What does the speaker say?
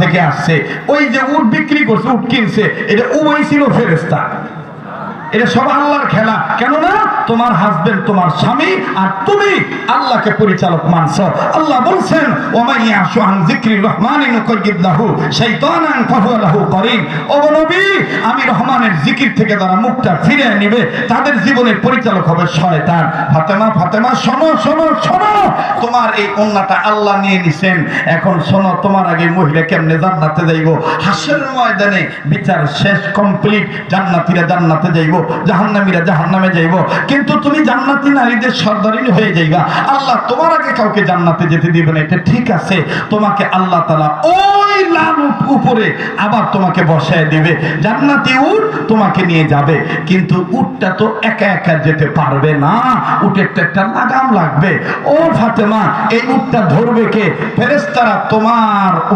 থেকে আসছে। ওই যে উট বিক্রি করছে, উট কিনছে, এটা ছিল ফেরেস্তা এটা সব আল্লাহর খেলা। তোমার হাজবেন্ড তোমার স্বামী আর তুমি আল্লাহকে পরিচালক মানছ। আল্লাহ বলছেন ওমাইয়া সুহান জিক্রি আমি রহমানের জিকির থেকে যারা মুখটা ফিরে নেবে, তাদের জীবনের পরিচালক হবে শয়তান। ফাতেমা ফাতেমা, শোনো শোনো শোনো। তোমার এই কন্যাটা আল্লাহ নিয়ে নিছেন। এখন শোনো, তোমার আগে মহিলা কেমনে জান্নাতে যাইব? হাসের ময়দানে বিচার শেষ কমপ্লিট জান্নাতিরা জান্নাতে যাইব, জাহান্নামীরা জাহান্নামে যাইব। কিন্তু তুমি জান্নাতি নারীদের সর্দারিনী হয়ে যাইবা। আল্লাহ তোমার আগে কাউকে জান্নাতে যেতে দিবে না, এটা ঠিক আছে। তোমাকে আল্লাহ তালা ওই লাল উপরে, আবার তোমাকে বসায় দিবে। জান্নাতি উঠ তোমাকে নিয়ে যাবে, কিন্তু উঠটা তো একা একা যেতে পারবে না। উটের তো একটা লাগাম লাগবে। ও ফাতেমা, এই উটটা ধরবে কে? ফেরেস্তারা তোমার